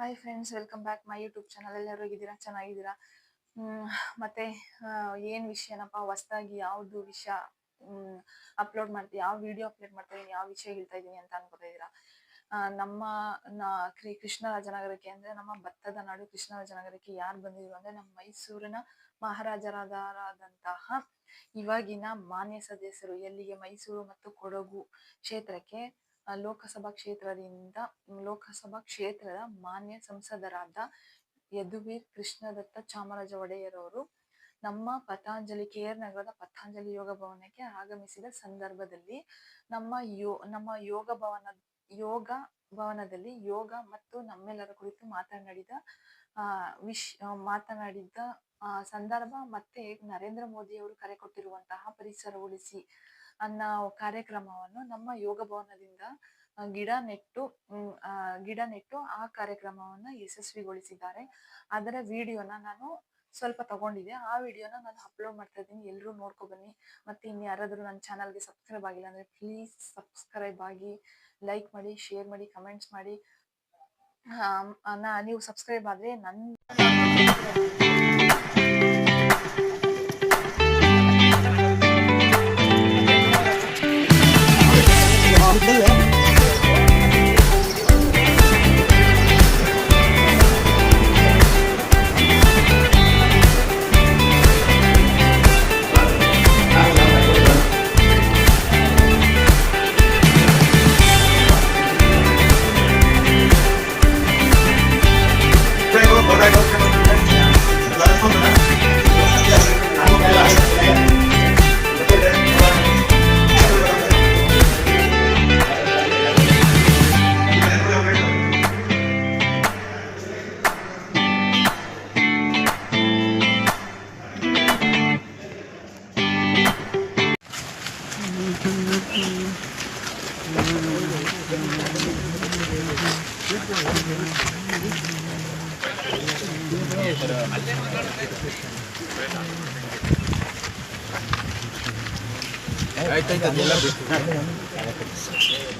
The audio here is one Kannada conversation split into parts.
Hi friends welcome back my YouTube channel ಎಲ್ಲರೂ ಹೇಗಿದ್ದೀರಾ ಚೆನ್ನಾಗಿದ್ದೀರಾ? ಮತ್ತೆ ಏನು ವಿಷಯನಪ್ಪ ಹೊಸ್ದಾಗಿ ಯಾವುದು ವಿಷಯ ಅಪ್ಲೋಡ್ ಮಾಡ್ತೀನಿ ಯಾವ ವಿಡಿಯೋ ಅಪ್ಲೋಡ್ ಮಾಡ್ತಾ ಇದೀನಿ, ಯಾವ ವಿಷಯ ಹೇಳ್ತಾ ಇದೀನಿ ಅಂತ ಅನ್ಕೋತಾ ನಮ್ಮ ಕ್ರೀ, ಕೃಷ್ಣರಾಜನಗರಕ್ಕೆ ಅಂದ್ರೆ, ನಮ್ಮ ಭತ್ತದ ನಾಡು ಕೃಷ್ಣರಾಜನಗರಕ್ಕೆ ಯಾರು ಬಂದಿದ್ರು ಅಂದ್ರೆ, ನಮ್ಮ ಮೈಸೂರಿನ ಮಹಾರಾಜರಾದಂತಹ ಇವಾಗಿನ ಮಾನ್ಯ ಸದಸ್ಯರು ಎಲ್ಲಿಗೆ? ಮೈಸೂರು ಮತ್ತು ಕೊಡಗು ಕ್ಷೇತ್ರಕ್ಕೆ ಲೋಕಸಭಾ ಕ್ಷೇತ್ರದಿಂದ, ಲೋಕಸಭಾ ಕ್ಷೇತ್ರದ ಮಾನ್ಯ ಸಂಸದರಾದ ಯದುವೀರ್ ಕೃಷ್ಣದತ್ತ ಚಾಮರಾಜ ಒಡೆಯರ್ ಅವರು ನಮ್ಮ ಪತಾಂಜಲಿ ಕೇರ್ ನಗರದ ಪತಾಂಜಲಿ ಯೋಗ ಭವನಕ್ಕೆ ಆಗಮಿಸಿದ ಸಂದರ್ಭದಲ್ಲಿ ನಮ್ಮ ಯೋ, ನಮ್ಮ ಯೋಗ ಭವನ, ಯೋಗ ಭವನದಲ್ಲಿ ಯೋಗ ಮತ್ತು ನಮ್ಮೆಲ್ಲರ ಕುರಿತು ಮಾತನಾಡಿದ, ಆ, ವಿಶ್ ಮಾತನಾಡಿದ್ದ ಸಂದರ್ಭ ಮತ್ತೆ ನರೇಂದ್ರ ಮೋದಿ ಅವರು ಕರೆ ಕೊಟ್ಟಿರುವಂತಹ ಪರಿಸರ ಉಳಿಸಿ ಅನ್ನೋ ಕಾರ್ಯಕ್ರಮವನ್ನು ನಮ್ಮ ಯೋಗ ಭವನದಿಂದ ಗಿಡ ನೆಟ್ಟು ಗಿಡ ನೆಟ್ಟು ಆ ಕಾರ್ಯಕ್ರಮವನ್ನ ಯಶಸ್ವಿಗೊಳಿಸಿದ್ದಾರೆ. ಅದರ ವಿಡಿಯೋನ ನಾನು ಸ್ವಲ್ಪ ತಗೊಂಡಿದ್ದೆ. ಆ ವಿಡಿಯೋನ ನಾನು ಅಪ್ಲೋಡ್ ಮಾಡ್ತಾ ಇದ್ದೀನಿ. ಎಲ್ಲರೂ ನೋಡ್ಕೊ ಬನ್ನಿ. ಮತ್ತೆ ಇನ್ನು ಯಾರಾದರೂ ನನ್ನ ಚಾನಲ್ಗೆ ಸಬ್ಸ್ಕ್ರೈಬ್ ಆಗಿಲ್ಲ ಅಂದ್ರೆ ಪ್ಲೀಸ್ ಸಬ್ಸ್ಕ್ರೈಬ್ ಆಗಿ ಲೈಕ್ ಮಾಡಿ ಶೇರ್ ಮಾಡಿ ಕಮೆಂಟ್ಸ್ ಮಾಡಿ. ನೀವು ಸಬ್ಸ್ಕ್ರೈಬ್ ಆದ್ರೆ ನನ್ನ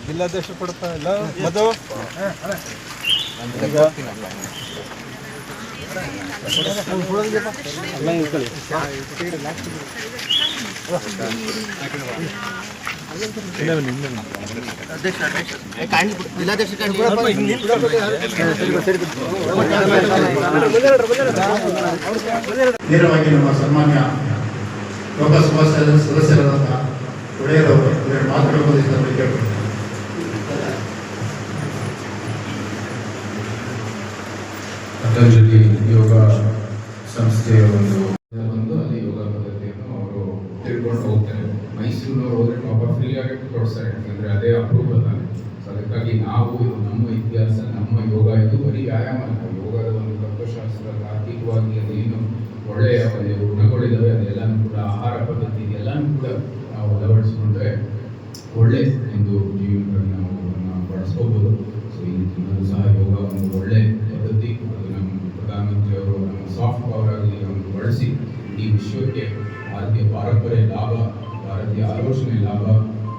ಜಿಲ್ಲಾಧ್ಯಕ್ಷ ಕೊಡ್ತಾ ಇಲ್ಲ ಮಧು ನೇರವಾಗಿ ನಮ್ಮ ಸನ್ಮಾನ್ಯ ಲೋಕಸಭಾ ಸದಸ್ಯರಾದಂತಹ ಒಡೆಯರವರು ಎರಡು ಮಾತುಗಳು ಪತಂಜಲಿ ಯೋಗ ಸಂಸ್ಥೆಯ ಒಂದು ಬಂದು ಅಲ್ಲಿ ಯೋಗ ಪದ್ಧತಿಯನ್ನು ಅವರು ತಿಳ್ಕೊಂಡು ಹೋಗ್ತಾರೆ ಮೈಸೂರಿನವ್ರು ಹೋದ್ರೆ ಪಾಪ ಕೊಡಿಸ್ತಾರೆ ಯಾಕಂದ್ರೆ ಅದೇ ಅಪರೂಪ ತಾನೆ ಸೊ ಅದಕ್ಕಾಗಿ ನಾವು ಇದು ನಮ್ಮ ಇತಿಹಾಸ, ನಮ್ಮ ಯೋಗ, ಇದು ಬರೀ ವ್ಯಾಯಾಮ ಯೋಗದ ಒಂದು ತತ್ವಶಾಸ್ತ್ರ ತಾರ್ಕಿಕವಾಗಿ ಅದೇನು ಒಳ್ಳೆಯ ಒಂದು ಗುಣಗಳಿದಾವೆ, ಅದೆಲ್ಲನೂ ಕೂಡ ಆಹಾರ ಪದ್ಧತಿ, ಇದೆಲ್ಲನೂ ಕೂಡ ನಾವು ಅಳವಡಿಸಿಕೊಂಡ್ರೆ ಒಳ್ಳೆ ಒಂದು ಜೀವನಗಳನ್ನ ನಾವು ಅದನ್ನ ಬಳಸ್ಕೋಬಹುದು ಸೊ ಈ ನಿಟ್ಟಿನಲ್ಲೂ ಸಹ ಯೋಗ ಒಂದು ಒಳ್ಳೆ ಪದ್ಧತಿ. ಅದು ನಮ್ಮ ಪ್ರಧಾನಮಂತ್ರಿ ಅವರು ನಮ್ಮ ಸಾಫ್ಟ್ ಪವರ್ ಆಗಲಿ ಬಳಸಿ ಈ ವಿಶ್ವಕ್ಕೆ ಭಾರತೀಯ ಪಾರಂಪರ್ಯ ಲಾಭ, ಭಾರತೀಯ ಆಲೋಚನೆ ಲಾಭ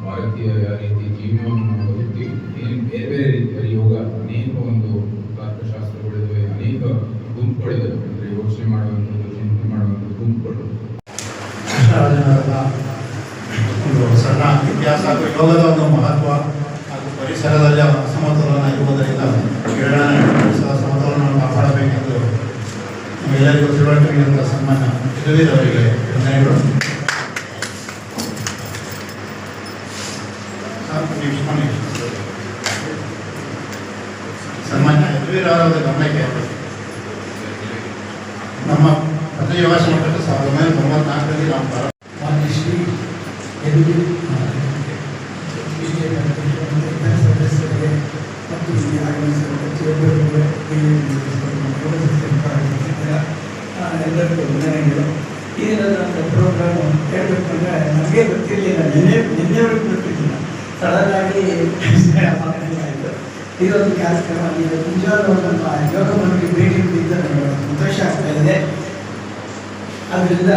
ಭಾರತೀಯ ರೀತಿ ಜೀವನವನ್ನು ನಾವು ಬದುಕ್ತೀವಿ ಏನು ಬೇರೆ ಬೇರೆ ರೀತಿಯ ಯೋಗ ಅನೇಕ ಒಂದು ತರ್ಕಶಾಸ್ತ್ರಗಳಿವೆ ಅನೇಕ ಗುಂಪುಗಳಿದ್ದಾವೆ ಅಂದರೆ ಯೋಚನೆ ಮಾಡುವಂಥದ್ದು ಚಿಂತನೆ ಮಾಡುವಂಥದ್ದು ಗುಂಪುಗಳು ಸಣ್ಣ ಇತಿಹಾಸ ಹಾಗೂ ಯೋಗದ ಒಂದು ಮಹತ್ವ ಹಾಗೂ ಪರಿಸರದಲ್ಲಿ ಅಸಮತೋಲನ ಇರುವುದರಿಂದ ಪರಿಸರ ಸಮತೋಲನವನ್ನು ಕಾಪಾಡಬೇಕೆಂದು ಎಲ್ಲರಿಗೂ ತಿಳುವಳಿಕೆ ಸನ್ಮಾನ ಅವರಿಗೆ ವಂದನೆಗಳು ಅವರ ಗಮನಕ್ಕೆ ನಮ್ಮ ಪದವಿ ವಾಸ ಮಟ್ಟಕ್ಕೆ ಸಾವಿರದ ಒಂಬೈನೂರ ತೊಂಬತ್ನಾಲ್ಕರಲ್ಲಿ ನಾವು ಶ್ರೀ ಸದಸ್ಯರಿಗೆ ಮತ್ತು ಇಲ್ಲಿ ಆಗಮಿಸಿದ ಪ್ರತಿಯೊಬ್ಬರಿಗೂ ಆ, ಎಲ್ಲರಿಗೂ ವಂದನೆಗಳು ಪ್ರೋಗ್ರಾಮ್ ಹೇಳಬೇಕಂದ್ರೆ ನನಗೆ ಗೊತ್ತಿರಲಿಲ್ಲ. ನಿನ್ನೆ ನಿನ್ನೆವರೆಗೂ ಗೊತ್ತಿರಲಿಲ್ಲ. ಸಡನ್ ಆಗಿ ಇರೋದು ಕಾರ್ಯಕ್ರಮ ಆಗಿದೆ. ನಿಜವಾಗ್ಲೂ ಯೋಗ ಮನೆಗೆ ಭೇಟಿ ನೀಡಿದ್ದ ನನಗೆ ಸಂತೋಷ ಆಗ್ತಾ ಇದೆ ಆದ್ದರಿಂದ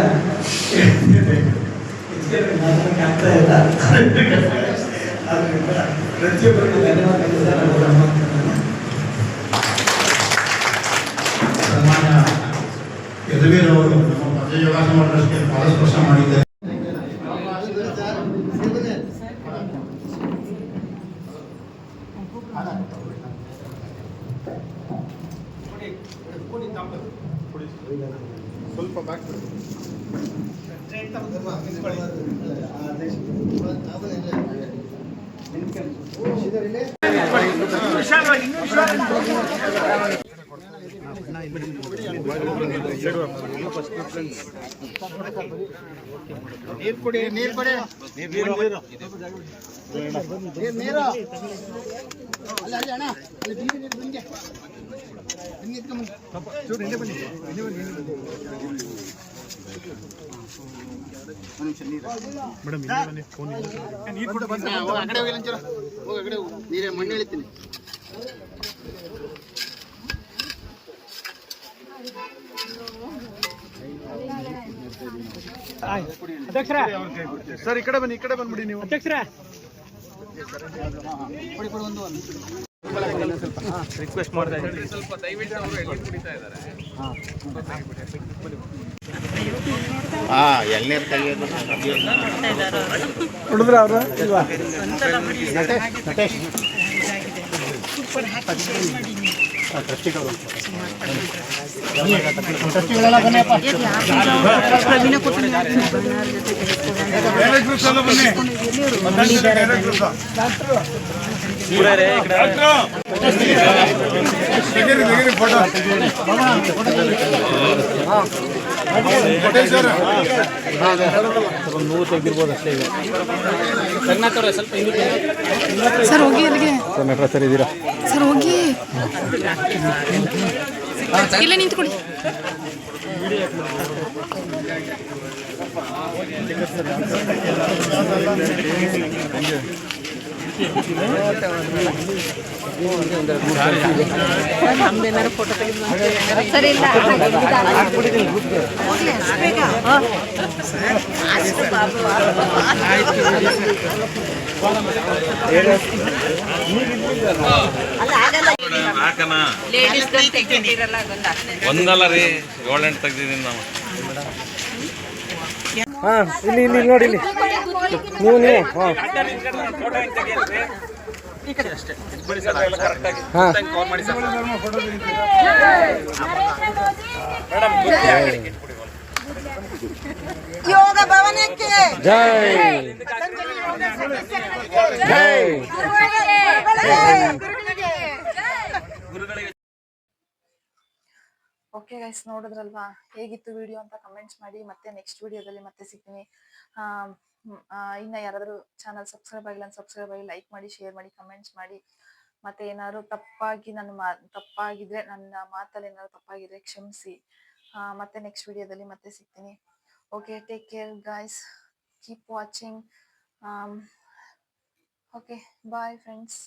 ಪ್ರತಿಯೊಬ್ಬರಿಗೂ ಧನ್ಯವಾದ ನಾನು ನಮ್ಮ ಯದುವೀರ್ ಅವರು ನಮ್ಮ ಪಂಚ ಯೋಗಾಸನ ಮಾಡಿದಷ್ಟು ಪಾರಸ್ಪರ್ಶ ಮಾಡಿದ್ದಾರೆ. ಸ್ವಲ್ಪ ಬ್ಯಾಕ್ ನೀರು ಕೊಡಿ ನೀರು ಕೊಡಿ. ನೀರು ಅಲ್ಲಿ ಅಲ್ಲಿ ಅಣ್ಣ ಅಲ್ಲಿ ನೀರು ಬಿಂದಿ ಬಿಂದಿ ಮಣ್ಣು ಚೂರು ಹಿಂದೆ ಬನ್ನಿ ಈ ಹಿಂದೆ ಬನ್ನಿ ಈ ಕಡೆ ಬಂದ್ಬಿಡಿ ನೀವು ಹಿಂದೆ ಬನ್ನಿ ಫೋನ್ ನೀರು ಕೊಟ್ಟು ಬಂದ ಹೋಗಿ ಆ ಕಡೆ ಹೋಗಿ ಒಂಚೂರು ಹೋಗಿ ಆ ಕಡೆ ಹೋಗು ನೀರೇ ಮಣ್ಣು ಎಳಿತೀನಿ ಸರ್ ಈ ಕಡೆ ಬನ್ನಿ ಈ ಒಂದು ನಟೇಶ್ ಟ್ರಸ್ಟಿಗಳೆಲ್ಲ ಬನ್ನಿಯಪ್ಪ ಸರ್ ಹೋಗಿ ಅಲ್ಲಿಗೆ. ಸರ್ ಸರ್ ಇದ್ದೀರಾ? ಸರ್ ಹೋಗಿ. ಇಲ್ಲೇ ನಿಂತ್ಕೊಳ್ಳಿ. ಒಂದಲ್ಲ ರೀ ಏಳೆಂಟು ತೆಗ್ದಿದ್ದೀನಿ ನಾವು. ಇಲ್ಲಿ ಇಲ್ಲಿ ನೋಡಿ ಇಲ್ಲಿ. ನೀವು ನೀವು ಹಾಂ. ಯೋಗ ಭವನಕ್ಕೆ. ಜೈ. ಜೈ. ಓಕೆ ಗೈಸ್ ನೋಡಿದ್ರಲ್ವಾ? ಹೇಗಿತ್ತು ವಿಡಿಯೋ ಅಂತ ಕಮೆಂಟ್ಸ್ ಮಾಡಿ ಮತ್ತೆ ನೆಕ್ಸ್ಟ್ ವಿಡಿಯೋದಲ್ಲಿ ಮತ್ತೆ ಸಿಗ್ತೀನಿ. ಇನ್ನು ಯಾರಾದರೂ ಚಾನಲ್ ಸಬ್ಸ್ಕ್ರೈಬ್ ಆಗಿಲ್ಲ ಸಬ್ಸ್ಕ್ರೈಬ್ ಆಗಿ ಲೈಕ್ ಮಾಡಿ ಶೇರ್ ಮಾಡಿ ಕಮೆಂಟ್ಸ್ ಮಾಡಿ. ಮತ್ತೆ ಏನಾದ್ರು ತಪ್ಪಾಗಿ ನನ್ನ ತಪ್ಪಾಗಿದ್ರೆ ನನ್ನ ಮಾತಲ್ಲಿ ಏನಾದ್ರು ತಪ್ಪಾಗಿದ್ರೆ ಕ್ಷಮಿಸಿ. ಮತ್ತೆ ನೆಕ್ಸ್ಟ್ ವಿಡಿಯೋದಲ್ಲಿ ಮತ್ತೆ ಸಿಗ್ತೀನಿ. Okay take care guys keep watching okay bye friends